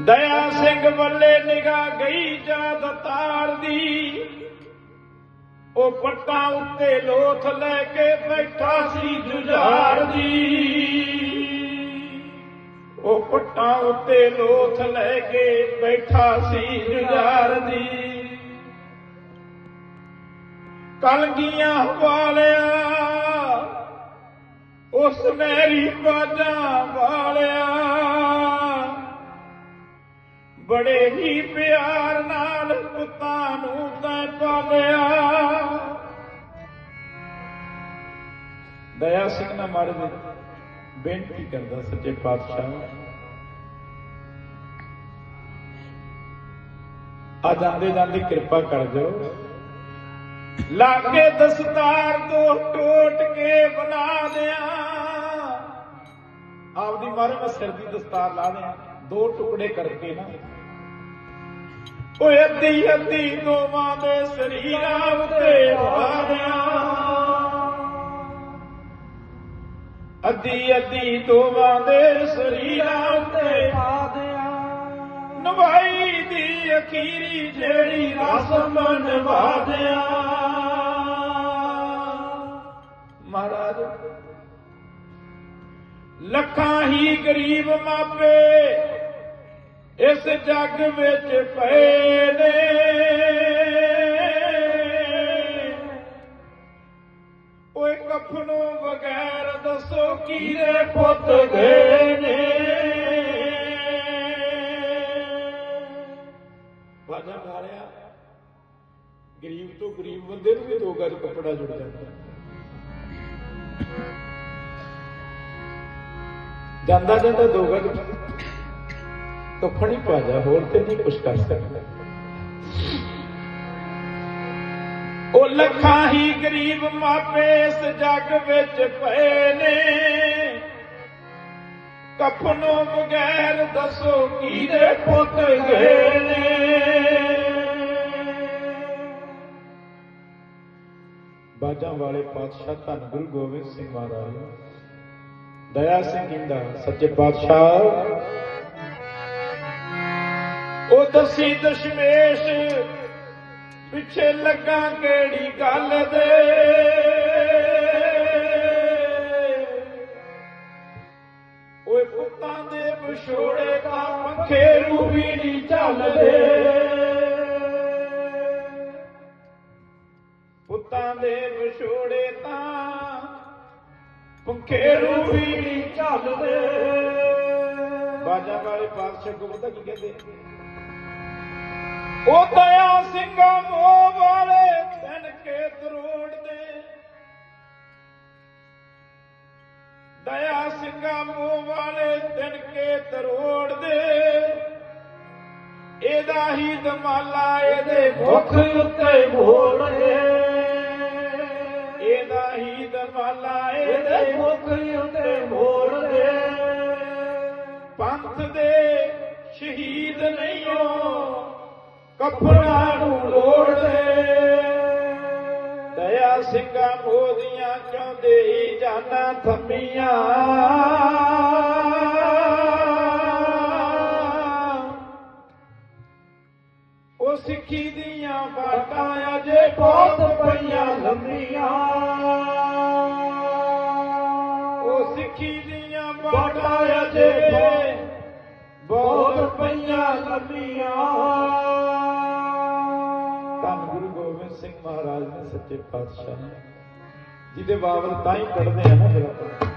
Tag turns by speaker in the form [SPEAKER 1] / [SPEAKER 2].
[SPEAKER 1] ਦਇਆ ਸਿੰਘ ਵੱਲੇ ਨਿਗਾਹ ਗਈ ਜਦ ਤਾਰ ਦੀ। ਉਹ ਪੱਟਾਂ ਉੱਤੇ ਲੋਥ ਲੈ ਕੇ ਬੈਠਾ ਸੀ ਜੁਝਾਰ ਜੀ ਉਹ ਪੱਟਾਂ ਉੱਤੇ ਲੋਥ ਲੈ ਕੇ ਬੈਠਾ ਸੀ ਜੁਝਾਰ ਜੀ ਕਲਗੀਆਂ ਵਾਲਿਆ ਉਸ ਮੇਰੀ ਬਾਜਾਂ ਵਾਲਿਆ। ਬੜੇ ਹੀ ਪਿਆਰ ਨਾਲ ਪੁੱਤਾਂ ਨੂੰ ਤੈਂ ਪਾਲਿਆ ਦਇਆ ਸਿੰਘ ਨਾ ਮਰ ਦੇ ਬੇਨਤੀ ਕਰਦਾ ਸੱਚੇ ਪਾਤਸ਼ਾਹ। ਆ ਜਾਂਦੇ ਜਾਂਦੇ ਕਿਰਪਾ ਕਰ ਦਿਓ ਲਾਗੇ ਦਸਤਾਰ ਤੋਂ ਟੋਟ ਕੇ ਬਣਾ ਦਿਆਂ। ਆਪਦੀ ਮਾਰੇ ਮੈਂ ਸਿਰ ਦੀ ਦਸਤਾਰ ਲਾ ਦਿਆਂ। ਦੋ ਟੁਕੜੇ ਕਰਕੇ ਨਾ। ਓਏ ਅੱਧੀ ਅੱਧੀ ਦੋਵਾਂ ਦੇ ਸਰੀਰਾਂ ਉੱਤੇ ਪਾ ਅੱਧੀ ਅੱਧੀ ਦੋਵਾਂ ਦੇ ਸਰੀਰਾਂ ਉੱਤੇ ਪਾ ਨਵਾਈ ਦੀ ਅਖੀਰੀ ਜਿਹੜੀ ਰਸਮ ਨਿਭਾ ਦਿਆਂ। ਮਹਾਰਾਜ, ਲੱਖਾਂ ਹੀ ਗਰੀਬ ਮਾਪੇ ਇਸ ਜੱਗ ਵਿੱਚ ਪਏ ਨੇ। ਓਏ ਕਫਨੋਂ ਬਗੈਰ ਦੱਸੋ ਕਿਹਦੇ ਪੁੱਤ ਗਏ ਨੇ। ਵਾਜਾ ਮਾਰਿਆ ਗਰੀਬ ਤੋਂ ਗਰੀਬ ਬੰਦੇ ਨੂੰ ਵੀ ਦੋ ਗੱਜ ਕੱਪੜਾ ਜੁੜ ਜਾਂਦਾ। ਜਾਂਦਾ ਜਾਂਦਾ ਦੋ ਗੱਜ। ਕੱਪੜੀ ਭਾਜਾ ਹੋਰ ਤੇ ਨਹੀਂ ਕੁਛ ਕਰ ਸਕਦਾ। ਉਹ ਲੱਖਾਂ ਹੀ ਗਰੀਬ ਮਾਪੇ ਇਸ ਜੱਗ ਵਿੱਚ ਪਏ ਨੇ। ਕਫਨੋਂ ਬਗੈਰ ਦੱਸੋ ਕਿਹਦੇ ਪੁੱਤ ਗਏ ਨੇ। ਬਾਜਾਂ ਵਾਲੇ ਪਾਤਸ਼ਾਹ ਧੰਨ ਗੁਰੂ ਗੋਬਿੰਦ ਸਿੰਘ ਮਹਾਰਾਜ, ਦਇਆ ਸਿੰਘ ਇੰਦਾ, ਸੱਚੇ ਪਾਤਸ਼ਾਹ। ਉਹ ਦਸੀ ਦਸ਼ਮੇਸ਼, ਪਿੱਛੇ ਲੱਗਾ ਕਿਹੜੀ ਗੱਲ ਦੇ ਓਏ ਪੁੱਤਾਂ ਦੇ ਵਿਛੋੜੇ ਦਾ ਪੰਖੇ ਨੂੰ ਵੀ ਨਹੀਂ ਚੱਲਦੇ। ਪੁੱਤਾਂ ਦੇ ਵਿਛੋੜੇ ਤਾਂ ਪੰਖੇ ਨੂੰ ਵੀ ਨਹੀਂ ਚੱਲਦੇ। ਬਾਜਾ ਵਾਲੇ ਪਾਤਸ਼ਾਹ ਕੋ ਪਤਾ ਕੀ ਕਹਿੰਦੇ? ਉਹ ਦਇਆ ਸਿੰਘਾਂ ਮੋਹ ਵਾਲੇ ਤਨ ਕੇ ਤਰੋੜ ਦੇ। ਦਇਆ ਸਿੰਘਾਂ ਮੋਹ ਵਾਲੇ ਤਨ ਕੇ ਤਰੋੜ ਦੇ। ਇਹਦਾ ਹੀ ਦਮਾਲਾ ਇਹਦੇ ਮੁਖ ਉੱਤੇ ਮੋੜ ਇਹਦਾ ਹੀ ਦਮਾਲਾ ਇਹਦੇ ਮੁਖ ਉੱਤੇ ਮੋੜ ਪੰਥ ਦੇ ਸ਼ਹੀਦ ਨਹੀਂ ਕਪੜਾ ਨੂੰ ਲੋੜਦੇ ਦਇਆ ਸਿੰਘਾਂ ਮੋਦੀਆਂ ਚਾਹੁੰਦੇ ਹੀ ਜਾਨਾਂ ਥੰਮੀਆਂ? ਉਹ ਸਿੱਖੀ ਦੀਆਂ ਬਾਤਾਂ ਅਜੇ ਬਹੁਤ ਪਈਆਂ ਲੰਮੀਆਂ। ਉਹ ਸਿੱਖੀ ਦੀਆਂ ਬਾਤਾਂ ਅਜੇ ਬਹੁਤ ਪਈਆਂ ਲੰਮੀਆਂ। ਧੰਨ ਗੁਰੂ ਗੋਬਿੰਦ ਸਿੰਘ ਮਹਾਰਾਜ ਨੇ ਸੱਚੇ ਪਾਤਸ਼ਾਹ ਜਿਹਦੇ ਬਾਬਲ ਤਾਂ ਹੀ ਪੜਦੇ ਆ ਨਾ ਫਿਰ ਆਪਾਂ।